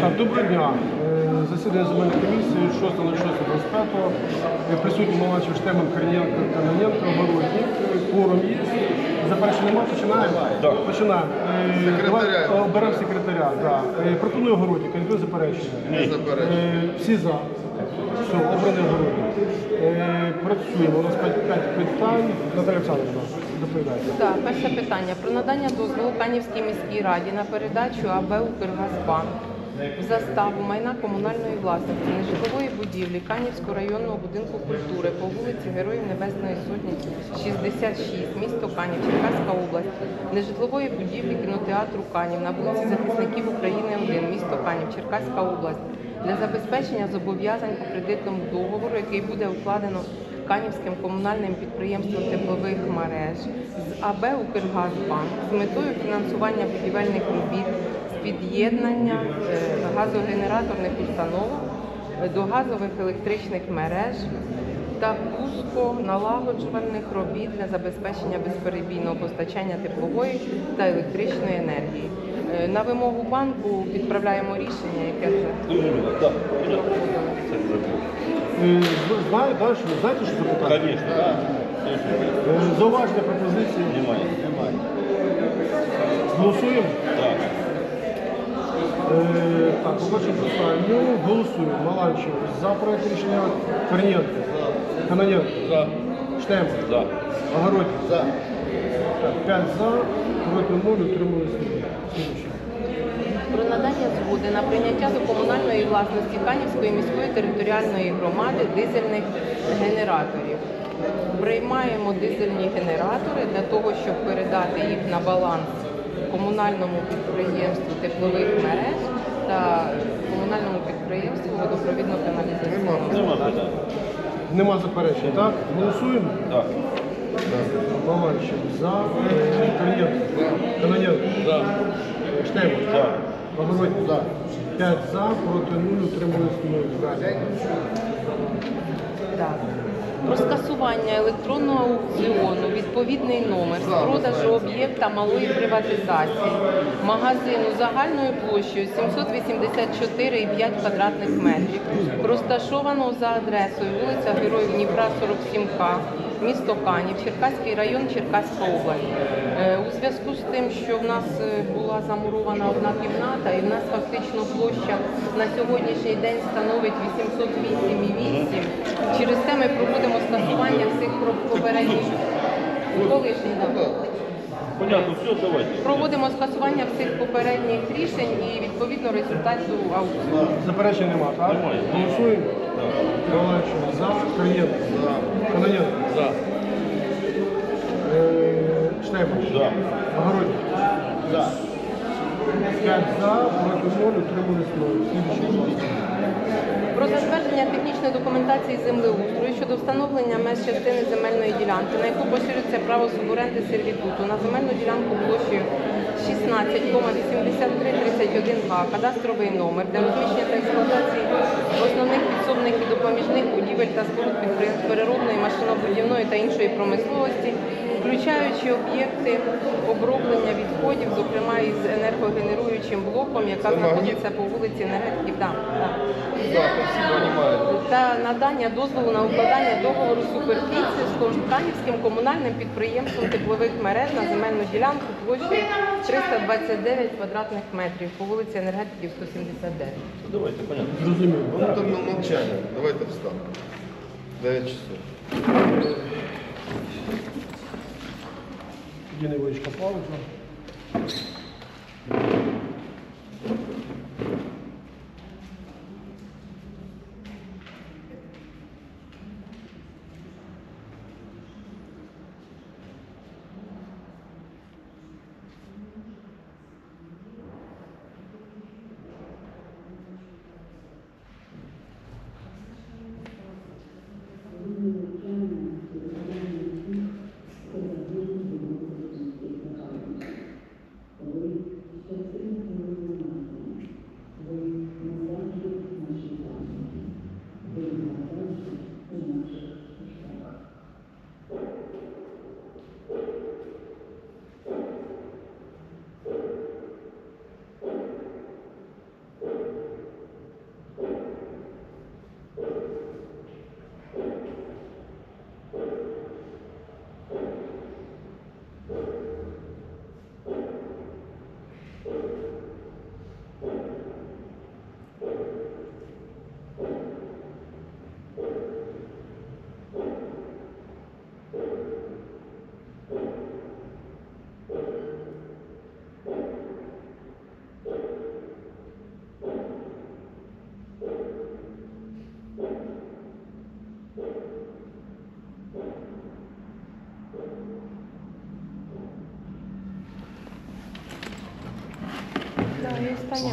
Так, доброго дня. Е, Засідання земельної комісії 6.06.25. Е, Присутні Малачев Штеман, Корнієнко, Каноненко, Городник. Кворум є. Заперечень немає, починаємо? Так. Починаємо. Е, Секретаря. давай Оберемо секретаря. Да. Е, Пропоную Городник, ніхто заперечення. Не заперечення. Е, Всі за. Все, обраний Городник. Е, Працюємо. У нас 5 питань. Наталя Олександровна, доповідайте. Так, перше питання про надання дозволу Канівській міській раді на передачу АБ «Укргазбанк» заставу майна комунальної власності нежитлової будівлі Канівського районного будинку культури по вулиці Героїв Небесної Сотні, 66, місто Канів, Черкаська область, нежитлової будівлі кінотеатру Канів на вулиці Захисників України 1, місто Канів, Черкаська область для забезпечення зобов'язань по кредитному договору, який буде укладено Канівським комунальним підприємством теплових мереж з АБ «Укргазбанк» з метою фінансування будівельних робіт під'єднання е, газогенераторних установок е, до газових електричних мереж та пуско-налагоджувальних робіт для забезпечення безперебійного постачання теплової та електричної енергії. Е, На вимогу банку відправляємо рішення, яке вже Знаю, ви знаєте, що це питання? Звісно, так. Зауваження пропозиції. Немає. Голосуємо? Так. Е, Так, по першому питанню голосуємо. Маланчев за проект рішення Корнієнко. Каноненко. За. Штемп. За. Огородник. За. Так, 5 за, проти 0, утримались 0. Слідуючий. Про надання згоди на прийняття до комунальної власності Канівської міської територіальної громади дизельних генераторів. Приймаємо дизельні генератори для того, щоб передати їх на баланс комунальному підприємству теплових мереж та комунальному підприємству водопровідно-каналізаційного. Нема питань. Нема заперечень, так? Голосуємо? Так. Маланчев за, Корнієнко. За. Штемп. За. Огородник. За. 5 за, проти 0, утримались 0. Далі. Так. Про скасування електронного аукціону відповідний номер з продажу об'єкта малої приватизації магазину загальною площею 784,5 квадратних метрів, розташованого за адресою вулиця Героїв Дніпра, 47К, місто Канів, Черкаський район, Черкаська область. Е, У зв'язку з тим, що в нас е, була замурована одна кімната, і в нас фактично площа на сьогоднішній день становить 808,8. Через це ми проводимо скасування всіх попередніх колишніх. Понятно, все, давайте. Проводимо скасування всіх попередніх рішень і відповідно результату аукціону. Заперечень нема, так? Немає. Голосуємо? Маланчев за, Корнієнко. За. Каноненко. За. Е, За. Огородник. За. 5 за, проти 0, утримались 0. Слідуючий, будь ласка. Про затвердження технічної документації землеустрою щодо встановлення меж частини земельної ділянки, на яку поширюється право суборенди сервітуту на земельну ділянку площею 16,8331 га, кадастровий номер для розміщення та експлуатації основних підсобних і допоміжних будівель та споруд підприємств машинобудівної та іншої промисловості, включаючи об'єкти оброблення відходів, зокрема із енергогенеруючим блоком, яка знаходиться по вулиці Енергетиків. Да, та надання дозволу на укладання договору суперфіції з Кожканівським комунальним підприємством теплових мереж на земельну ділянку площею 329 квадратних метрів по вулиці Енергетиків 179. Давайте, понятно. Зрозуміло. Ну, там на молчание. Давайте встанем. 9 часов. Тоді невеличка пауза.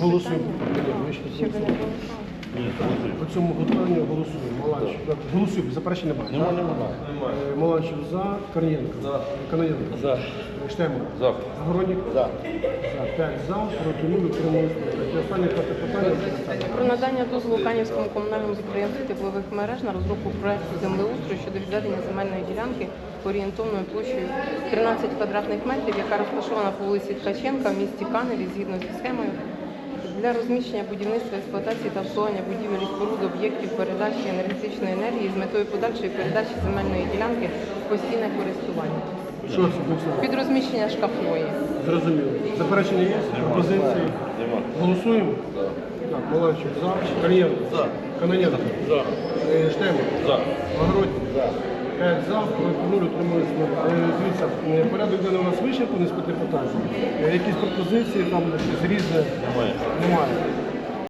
Голосуй. По цьому питанню голосуємо. Маланчик. Голосуємо, заперечень немає. Немає. Е, за, Корнієнко. За. Каноненко. За. Штемов. За. Огородник. За. За. 5 за, проти 0, утрималися. І останнє п'яте питання. Про надання дозволу Канівському комунальному підприємству теплових мереж на розробку проекту землеустрою щодо відведення земельної ділянки орієнтовною площею 13 квадратних метрів, яка розташована по вулиці Ткаченка в місті Каневі згідно зі схемою для розміщення будівництва, експлуатації та обслуговування будівель і споруд об'єктів передачі енергетичної енергії з метою подальшої передачі земельної ділянки в постійне користування Що це буде? під розміщення шкафної. Зрозуміло. Заперечення є? Пропозиції? Нема. Голосуємо? Так, Маланчев за, Корнієнко. За. Каноненко. За. Е, Штемов. За. Огородник. За. 5 за, проти 0, утрималися. Е, Дивіться, е, порядок денний у нас вичерпаний з п'яти питань. Е, Якісь пропозиції, там щось різне? Немає. Немає.